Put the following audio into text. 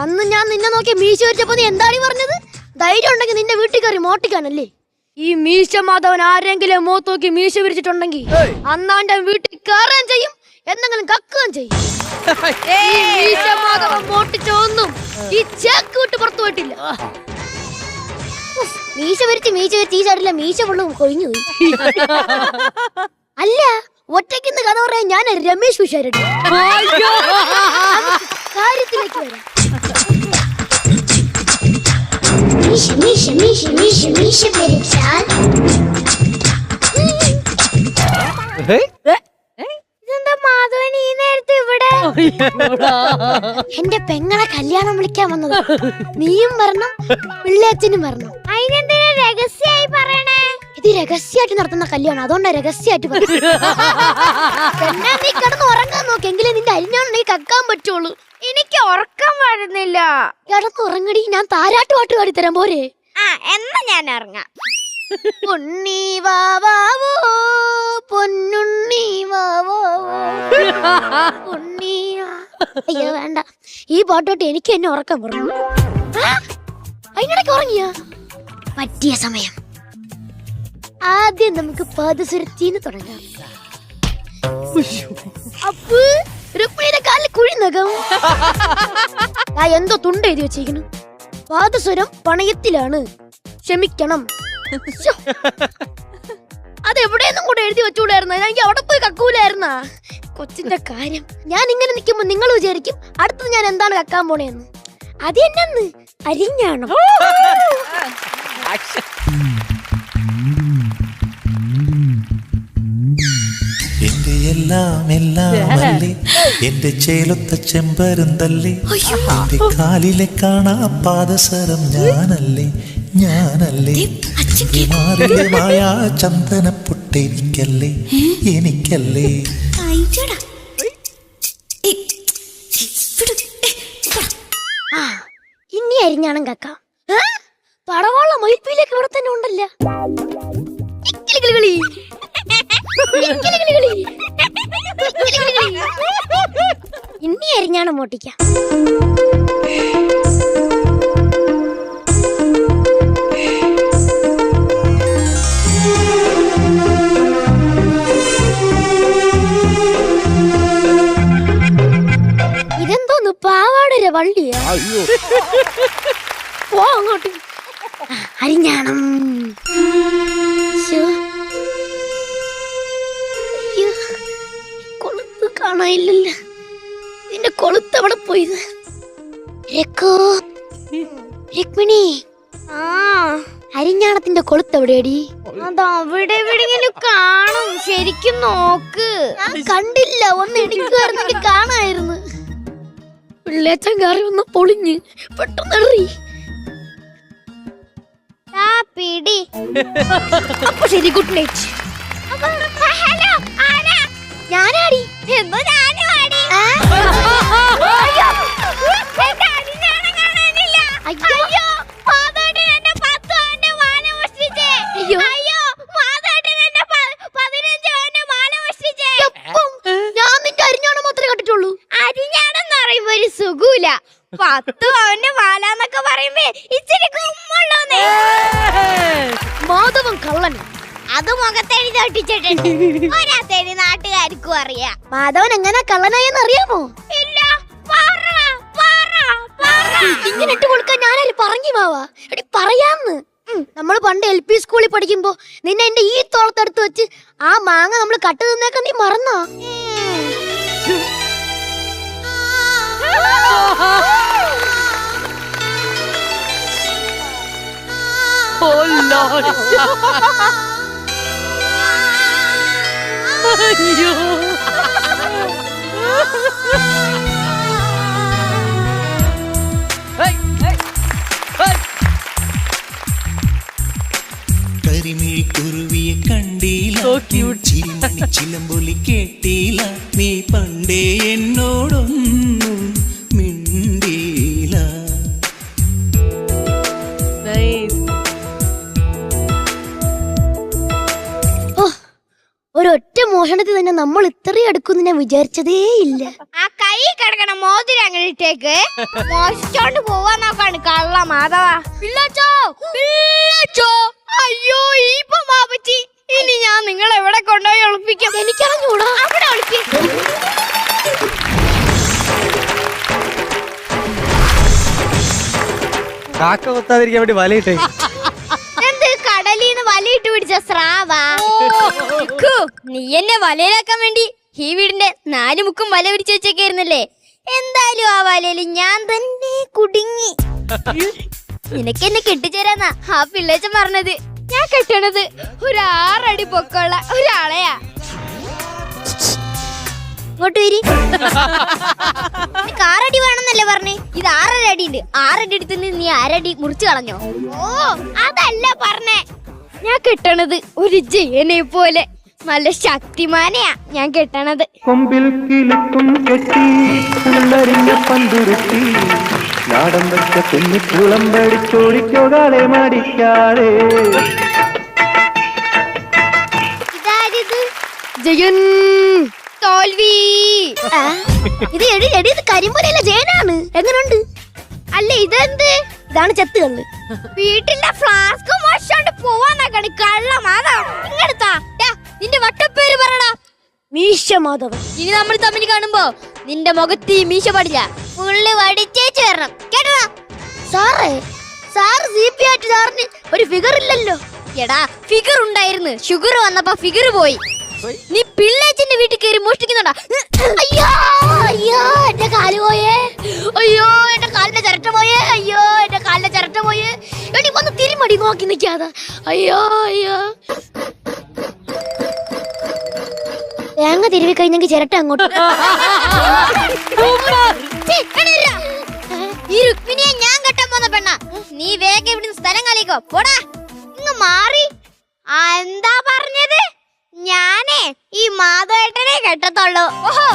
അന്ന് ഞാൻ നിന്നെ നോക്കി മീശ വരിച്ചപ്പോ നീ എന്താണ് പറഞ്ഞത്? ധൈര്യം ഉണ്ടെങ്കിൽ നിന്റെ വീട്ടിൽ കയറി മോട്ടിക്കാനല്ലേ ഈ മീശ മാധവൻ ആരെങ്കിലും മൂത്ത് നോക്കി മീശ വിരിച്ചിട്ടുണ്ടെങ്കിൽ അന്നാന്റെ വീട്ടിൽ കയറുകയും ചെയ്യും എന്തെങ്കിലും കക്കുകയും ചെയ്യും. ഈ മീശ മാധവൻ ഈ ചേക്ക് വിട്ട് പുറത്തു പോയിട്ടില്ല. മീശ വരിച്ച് മീശ വരിച്ച് ഈ സൈഡിലെ മീശ ഫുള്ളും കൊഴിഞ്ഞു പോയി. അല്ല ഒറ്റയ്ക്ക് കഥ പറയാൻ ഞാൻ രമേശ് ഉഷാരുടെ കാര്യത്തിലേക്ക് വരാം. मीशे मीशे मीशे मीशे मीशे मेरे എന്റെ പെങ്ങളെ കല്യാണം വിളിക്കാൻ വന്നത്. നീയും വരണം പിള്ളേച്ചനും വരണം. അതിനെന്തിനാ രഹസ്യമായി പറയണേ? ഇത് രഹസ്യമായിട്ട് നടത്തുന്ന കല്യാണം. അതുകൊണ്ട് രഹസ്യമായിട്ട് പറഞ്ഞു നീ കിടന്ന് ഉറങ്ങാൻ നോക്കെങ്കിലേ നിന്റെ അരിഞ്ഞോണ്ടെങ്കിൽ കക്കാൻ പറ്റുള്ളൂ. എനിക്ക് ഉറക്കം വരുന്നില്ല. ഉറങ്ങടി ഞാൻ താരാട്ട് പാട്ട് പാടിത്തരാൻ പോരെ. ആ എന്നാ ഞാൻ ഇറങ്ങാം. പൊണ്ണി വാവാവോ പൊന്നുണ്ണി വാവാവോ അയ്യോ വേണ്ട. ഈ പാട്ടോട്ട് എനിക്ക് എന്നെ ഉറക്കം പറഞ്ഞു അതിനിടയ്ക്ക് ഉറങ്ങിയ? പറ്റിയ സമയം. ആദ്യം നമുക്ക് പാദസുരത്തിന്ന് തുടങ്ങാം. അപ്പ് രുക്മിണിയുടെ കാലിൽ കുഴി നഖം ആ എന്തോ തുണ്ട് എഴുതി വെച്ചിരിക്കുന്നു. പാദസ്വരം പണയത്തിലാണ്. ക്ഷമിക്കണം. ശ്ശോ. അതെവിടെയൊന്നും കൂടെ എഴുതി വെച്ചുകൂടായിരുന്നു എനിക്ക് അവിടെ പോയി കക്കൂലായിരുന്ന? കൊച്ചിന്റെ കാര്യം. ഞാൻ ഇങ്ങനെ നിൽക്കുമ്പോ നിങ്ങൾ വിചാരിക്കും അടുത്തത് ഞാൻ എന്താണ് കക്കാൻ പോണേന്ന്. അത് എന്നു അരിഞ്ഞാണോ? എന്റെ എല്ലാം എല്ലാം എന്റെ ചേലൊത്ത ചെമ്പരുന്തല്ലേ എന്റെ കാലിലെ കാണാ പാദസരം ഞാനല്ലേ ഞാനല്ലേ. മാറിലെ മായാ ചന്ദന പൊട്ടെനിക്കല്ലേ എനിക്കല്ലേ. ഇനി അരിഞ്ഞാണം കക്ക? പടവാള മൊയ്പ്പിലേക്ക് ഇവിടെ തന്നെ ഉണ്ടല്ലേ. ഇനി എരിഞ്ഞാണ് മോട്ടിക്കാം. ഇതെന്തോന്ന് പാവാടര വള്ളിയാ? പോ അങ്ങോട്ട്. ആ, അരിഞ്ഞാണം. കാണാനില്ലല്ലോ. നിന്റെ കൊളുത്ത് അവിടെ പോയത് രുക്മിണി. ആ. അരിഞ്ഞാണത്തിന്റെ കൊളുത്ത് എവിടെയടി? കാണും? ശരിക്കും നോക്ക്. കണ്ടില്ല ഒന്ന് ഇടിക്കുമായിരുന്നെങ്കിൽ കാണായിരുന്നു പിള്ളേച്ചൻ കയറി ഒന്ന് പൊളിഞ്ഞ് പെട്ടെന്ന് എറി. പിടി. അപ്പൊ ശരി ഗുഡ് നൈറ്റ്. ഹലോ ഞാനാടി? എന്റെ അയ്യോ. മാധവേട്ടൻ എന്റെ പത്ത് പവന്റെ മാല മോഷ്ടിച്ചേ. അയ്യോ. മാധവേട്ടൻ എന്റെ പതിനഞ്ച് പവന്റെ മാല മോഷ്ടിച്ചേ. ഞാൻ നിന്റെ അരിഞ്ഞാണം മാത്രമേ കണ്ടിട്ടുള്ളൂ. അരിഞ്ഞാണെന്ന് പറയുമ്പോ ഒരു സുഖൂല പത്ത് പവന്റെ മാല എന്നൊക്കെ പറയുമ്പോ ഇച്ചിരി കുമ്മുള്ളൂന്നേ മാധവൻ കള്ളൻ അത് മുഖത്തെഴുതി ഒട്ടിച്ചിട്ടുണ്ട് ഒരാത്തേരി നാട്ടുകാർക്കും അറിയാം. മാധവൻ എങ്ങനെ കള്ളനായെന്ന് അറിയാമോ? ഇല്ല. പറ പറ പറ. ഇങ്ങനെ ഇട്ട് കൊടുക്കാൻ ഞാനല്ലേ പറഞ്ഞു മാവാ? എടി പറയാന്ന്. നമ്മൾ പണ്ട് എൽ പി സ്കൂളിൽ പഠിക്കുമ്പോ നിന്നെ എന്റെ ഈ തോളത്തെടുത്ത് വെച്ച് ആ മാങ്ങ നമ്മൾ കട്ട് തിന്നേക്ക നീ മറന്നോ? കരിമിഴിക്കുരുവിയെ കണ്ടീല. ചിലമ്പൊലി കേട്ടീല. നീ പണ്ടേ മോഷണത്തിൽ തന്നെ നമ്മൾ ഇത്രയും എടുക്കും ഞാൻ വിചാരിച്ചതേ ഇല്ല. ആ കൈ കിടക്കണ മോതിരം അങ്ങനെ ഇട്ടേക്ക്. മോഷിച്ചോണ്ട് പോവാൻ നോക്കാണ് കള്ള മാധവ. പിള്ളച്ചോ പിള്ളച്ചോ. അയ്യോ ഈപ്പ മാപ്പച്ചി. ഇനി ഞാൻ നിങ്ങൾ എവിടെ കൊണ്ടുപോയി ഒളിപ്പിക്കും? എനിക്കറിഞ്ഞൂടാ. അവിടെ ഒളിപ്പിക്കും കാക്ക കൊത്താതിരിക്കാൻ വേണ്ടി വലയിട്ടേ. നീ എന്നെ വലയിലാക്കാൻ വേണ്ടി ഈ വീടിന്റെ നാല് മുക്കും വല പിടിച്ചു വെച്ചേക്കായിരുന്നല്ലേ? എന്തായാലും ആ വലയിൽ ഞാൻ തന്നെ കുടുങ്ങി. നിനക്ക് എന്നെ കെട്ടിച്ചേരാന്നാ ആ പിള്ളേച്ച പറഞ്ഞത്. ഞാൻ കെട്ടണത് ഒരു ആറടി പൊക്കമുള്ള ഒരാളെയാ. ഇങ്ങോട്ട് വരി. ആറടി വേണമെന്നല്ലേ പറഞ്ഞേ? ഇത് ആറര അടി ഉണ്ട് ആറടി എടുത്ത് നീ ആരടി മുറിച്ചു കളഞ്ഞോ? ഓ അതല്ല പറഞ്ഞേ. ഞാൻ കെട്ടണത് ഒരു ജയനെ പോലെ. നല്ല ശക്തിമാനെയാ ഞാൻ കെട്ടണത്. കൊമ്പിൽ കിളിക്കും കെട്ടി ഉള്ളരിഞ്ഞ പന്തുരുത്തി നാടൻ വെച്ച കുഞ്ഞിക്കുളം പഠിച്ചോടിക്കോകാളെ മടിക്കാതെ. ജയൻ. തോൽവി. ഇത് എടി എടി ഇത് കരിമ്പലല്ല ജയനാണ്. എങ്ങനുണ്ട്? അല്ല ഇതെന്ത്? ഇതാണ് ചെത്തുകള്ള് വീട്ടിലെ ഫ്ലാസ്ക് മോശോണ്ട് പോവാന്നൊക്കെയാണ് കള്ള മാതാ ഇങ്ങടുത്താ നിന്റെ വട്ടപ്പേര് പറടാ മീശ മാധവൻ. ഇനി നമ്മൾ തമ്മിൽ കാണുമ്പോ നിന്റെ മുഖത്ത് ഈ മീശ പാടില്ല. ഫുള്ള് വടിച്ചേച്ച് വരണം. കേട്ടോ സാറേ സാർ സി പി ആയിട്ട് സാറിന് ഒരു ഫിഗർ ഇല്ലല്ലോ. എടാ ഫിഗർ ഉണ്ടായിരുന്നു. ഷുഗർ വന്നപ്പോ ഫിഗർ പോയി. നീ പിള്ളേച്ചിന്റെ വീട്ടിൽ കയറി മോഷ്ടിക്കുന്നുണ്ടാ? അയ്യോ അയ്യോ എന്റെ കാൽ പോയേ. അയ്യോ എന്റെ കാലിന്റെ ചിരട്ട പോയേ. അയ്യോ എന്റെ കാലിന്റെ ചിരട്ട പോയേ. എടി വന്ന് തിരിമടി നോക്കി നിൽക്കാതെ. അയ്യോ അയ്യോ. തേങ്ങ തിരുവി കഴിഞ്ഞെങ്കിൽ ചിരട്ട അങ്ങോട്ട്. ഈ രുക്മിണിയെ ഞാൻ കെട്ടാൻ പോന്ന പെണ്ണ. നീ വേഗം ഇവിടുന്ന് സ്ഥലം കളിക്കോ പോടാ. ഇങ്ങ് മാറി. എന്താ പറഞ്ഞത്? ഞാനേ ഈ മാധവേട്ടനെ കെട്ടത്തുള്ളൂ. ഓഹോ.